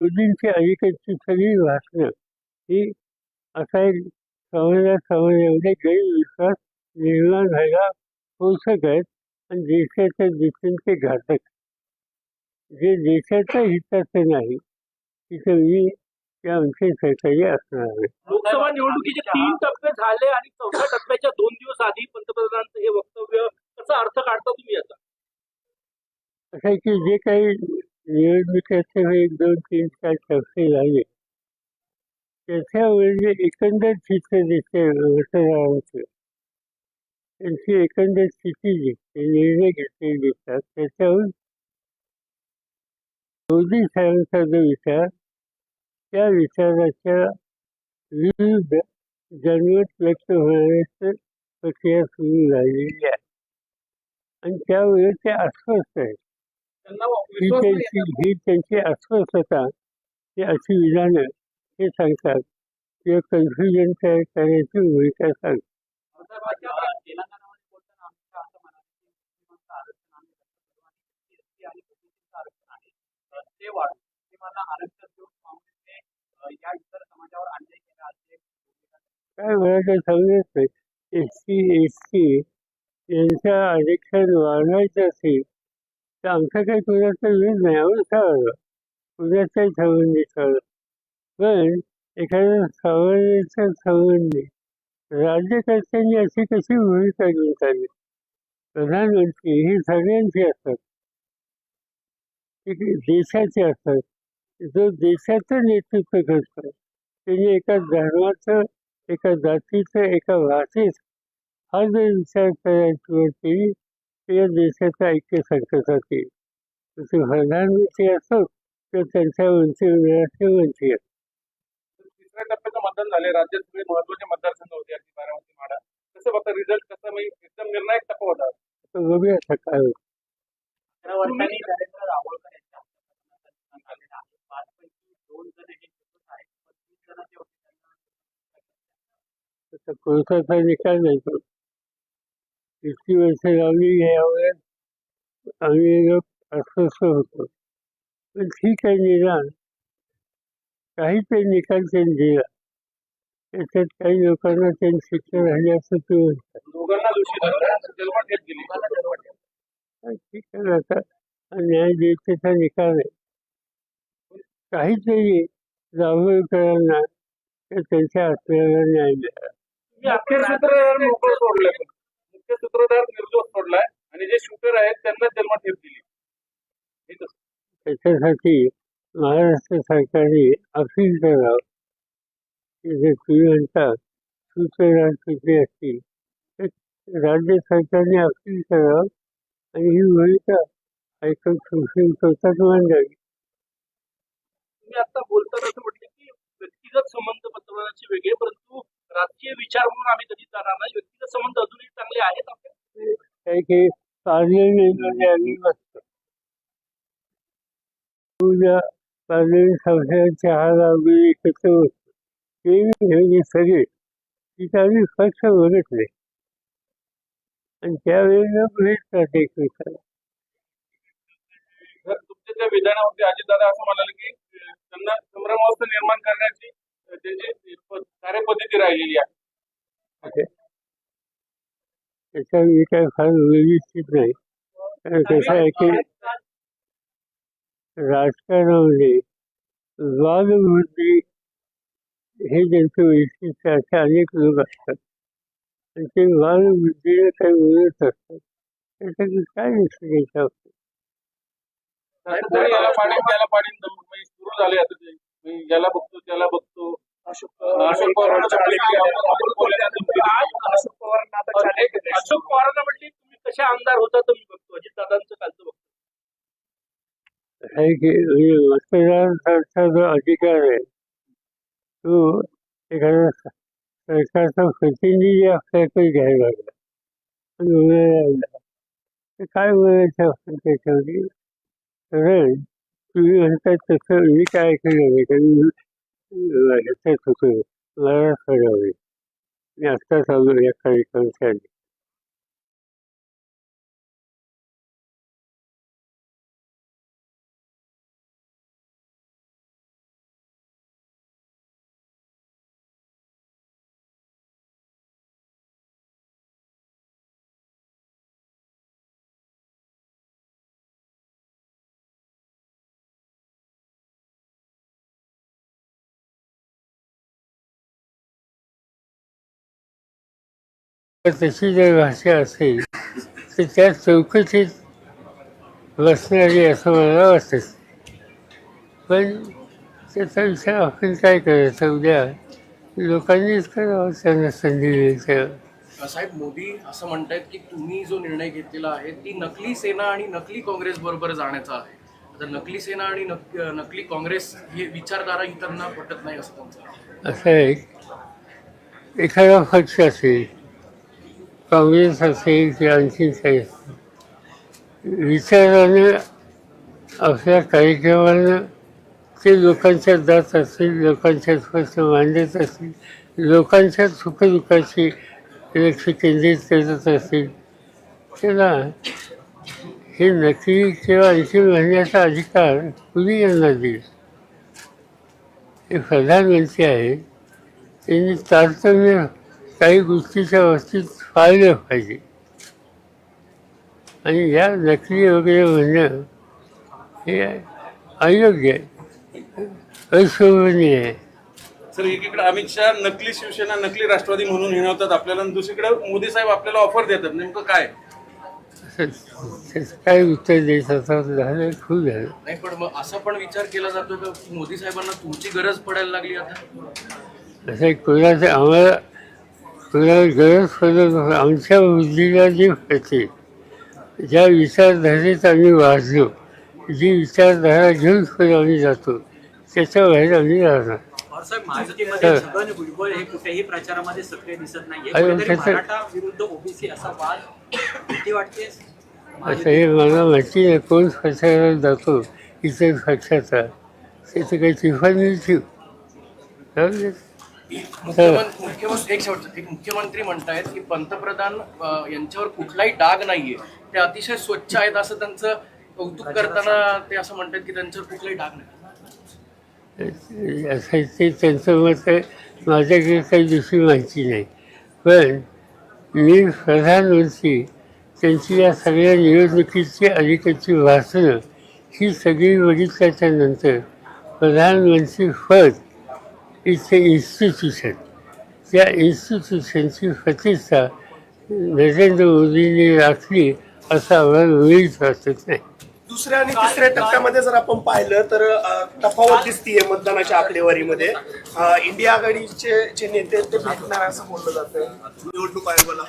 मोदींची अलीकडची सगळी भाषणं ही असा एक समाजात समाजामध्ये गैरविश्वास निर्माण व्हायला पोषक आहेत आणि देशाच्या दृष्टीने ते घातक. जे देशाच्या हिताचं नाही तिथं मी त्या आमच्या सरकारी असणार आहे. लोकसभा निवडणुकीचे तीन टप्पे झाले आणि चौथ्या टप्प्याच्या दोन दिवस आधी पंतप्रधानांचं हे वक्तव्य कसा अर्थ काढता तुम्ही याचा? असं की जे काही निवडणुकीचे एक दोन तीन चार टप्पे झाले त्याच्यावर एकंदर चित्र दिसते मतदारांचं त्यांची एकंदर स्थिती दिसते निर्णय घेतलेले दिसतात त्याच्यावर मोदी साहेबांचा जो विचार त्या विचाराच्या विरुद्ध जनमत व्यक्त होण्याची प्रक्रिया सुरू झालेली आहे आणि त्यावेळेस ते अस्वस्थ आहेत ही त्यांची. ही त्यांची अस्वस्थता ही अशी विधानं हे सांगतात. किंवा कन्फ्युजन तयार करण्याची भूमिका सांगतात. काय काही समजत नाही. एस सी एस टी यांचं आरक्षण वाढवायचं असेल तर आमचं काही कुणाचा वीज नाही आम्ही ठरवलं कुणाचाही संबंधी ठरवलं पण एखाद्या संबंधीच्या नाही राज्यकर्त्यांनी अशी कशी भूमिका घेऊन चालली प्रधानमंत्री ही सगळ्यांची असतात. ती देशाची असतात. जो देशाचं नेतृत्व करतो त्यांनी एका धर्माचं एका जातीचं एका भाषेत हा जर विचार करायची वरती या देशाचं ऐक्य येईल तसे प्रधानमंत्री असो तर त्यांच्या मंत्रिमंडळाचे मंत्री असो तिसऱ्या टप्प्याचं मतदान झाले राज्यात सगळे महत्त्वाचे मतदारसंघ होते. अगदी बारामती माडा. कसं बघता रिझल्ट कसं म्हणजे एकदम निर्णायक टप्पा होता. तर बघूया सकाळ अकरा वर्षांनी नरेंद्र दाभोळकर यांच्या हस्ते पंतप्रधान झालेले आहेत पाचपैकी दोन जण हे निवडून आहेत. पण तीन जण जे होते त्यांना निकाल नाही तो इतकी वर्ष लावली यावर आम्ही लोक अस्वस्थ होतो. पण ठीक आहे निदान. काहीतरी निकाल त्यांनी दिला त्याच्यात काही लोकांना त्यांनी शिक्षा झाली असं ते म्हणतात. ठीक आहे ना आता हा न्यायदेशाचा निकाल आहे. काहीतरी दाभोळकरांना तर त्यांच्या आत्म्याला न्याय मिळाला मुख्य सूत्रधार निर्दोष सोडलाय आणि जे शूटर आहेत त्यांना जन्मठेप दिली? त्याच्यासाठी महाराष्ट्र सरकारने अपील करावं की जे म्हणता सूत्रधार कुठले असतील तर राज्य सरकारने अपील करावं आणि ही भूमिका ऐकून सुप्रीम कोर्टात मांडावी. तुम्ही आता बोलताना असं म्हटलं की व्यक्तिगत संबंध पंतप्रधानांचे वेगळे परंतु राजकीय विचार म्हणून आम्ही कधी जाणार नाही. व्यक्तिगत संबंध पूजा एकत्र बसतो. ते हे सगळे तिथं आम्ही पक्ष बघत नाही. आणि त्यावेळेला एकमेकाला तुमच्या त्या विधानावरती अजितदादा असं म्हणाले की त्यांना संभ्रमावस्था निर्माण करण्याची त्यांची कार्यपद्धती राहिलेली आहे. त्याच्या मी काय फार व्यवस्थित नाही. कारण कसं आहे की राजकारणामध्ये वादवृत्ती हे ज्यांचं वैशिष्ट्य असे अनेक लोक असतात. आणि ते वादवृत्तीला काही बोलत असतात. त्यासाठी काय नसतं त्याच्यावर कोणी याला म्हणजे म्हणजे बघतो त्याला बघतो. अशोक अशोक पवारांना म्हटले की आपण- आपण बोलण्यात धमकी अशोक पवारांना आता चालेल दिली. अशोक पवारांना म्हटले तुम्ही कसे आमदार होता तो मी बघतो. अजित दादांचं कालचं बघतो. आहे की मतदारांचा जो अधिकार आहे तो एखाद्या स- सरकारचा प्रतिनिधी आपल्याकडे घ्यायला लागला. काय बोलायचं आपण त्याच्यामध्ये कारण तुम्ही म्हणतात तसं मी काय केलं नाही कारण मी ह्याच्यात होतो. मला कळावे मी आत्ताच आलो या कार्यक्रमासाठी. तशी जर भाषा असेल तर त्या चौकशीत बसणारी असं मला वाटत. पण त्याचा विचार आपण काय करायचा? उद्या लोकांनीच करावं त्यांना संधी द्यायच्या साहेब मोदी असं म्हणतायत की तुम्ही जो निर्णय घेतलेला आहे ती नकली सेना आणि नकली काँग्रेस बरोबर जाण्याचा आहे. आता नकली सेना आणि नक नकली काँग्रेस हे विचारधारा इतरांना पटत नाही असं त्यांचं. आहे. असं एक एखादा पक्ष असेल काँग्रेस असेल किंवा आणखी काही. असेल विचारानं आपल्या कार्यक्रमानं ते लोकांच्या जात असतील लोकांच्या स्पष्ट मांडत असतील लोकांच्या सुखदुःखाची लक्ष केंद्रित करत असतील त्याला हे नक्की किंवा आणखी म्हणण्याचा अधिकार कुणी यांना दिला हे प्रधानमंत्री आहे त्यांनी तारतम्य काही गोष्टीच्या बाबतीत पाळलं पाहिजे. आणि या नकली वगैरे म्हणणं हे अयोग्य आहे. अशोभनीय आहे. सर एकीकडे अमित शहा नकली शिवसेना नकली राष्ट्रवादी म्हणून हिणवतात आपल्याला आणि दुसरीकडे मोदी साहेब आपल्याला ऑफर देतात. नेमकं काय? असं त्याचं काय उत्तर द्यायचं आता झालं खूप झालं. नाही पण मग असा पण विचार केला जातो का की मोदी साहेबांना तुमची गरज पडायला लागली आता? असं कोणाचं आम्हाला कोणाला गरज पडत नव्हतं. आमच्या बुद्धीला जी पडते ज्या विचारधारेत आम्ही वाढलो जी विचारधारा घेऊन पुढे आम्ही जातो त्याच्या बाहेर आम्ही राहणार. तर- छगन भुजबळ हे कुठेही प्रचारामध्ये सक्रिय दिसत नाहीये. अरे, कुठेतरी त्याचं- मराठा विरुद्ध ओबीसी असा वाद भीती वाटते असं हे मला माहिती नाही कोण प्रचारात जातो इतर पक्षाचा. त्याचं काही तिफानी ठेव जाऊ दे. मुख्यमंत्री मुख्यमंत्री एक एक मुख्यमंत्री म्हणतायत की पंतप्रधान अं, यांच्यावर कुठलाही डाग नाहीये. ते अतिशय स्वच्छ आहेत असं त्यांचं कौतुक करताना ते असं म्हणतात की त्यांच्यावर कुठलाही डाग नाही. असं ते त्यांचं मत माझ्याकडे काही दुसरी माहिती नाही. पण मी प्रधानमंत्री त्यांची या सगळ्या निवडणुकीची अलीकडची भाषणं ही सगळी बघितल्याच्या नंतर प्रधानमंत्री पद इथे इन्स्टिट्यूशन त्या इन्स्टिट्यूशनची प्रतिष्ठा नरेंद्र मोदींनी राखली असा आम्हाला वेळीच वाटत नाही. दुसऱ्या आणि तिसऱ्या टप्प्यामध्ये जर आपण पाहिलं तर तफावत दिसतीये मतदानाच्या आकडेवारीमध्ये. इंडिया आघाडीचे जे नेते ते भेटणार असं बोललं जातं निवडणूक आयोगाला.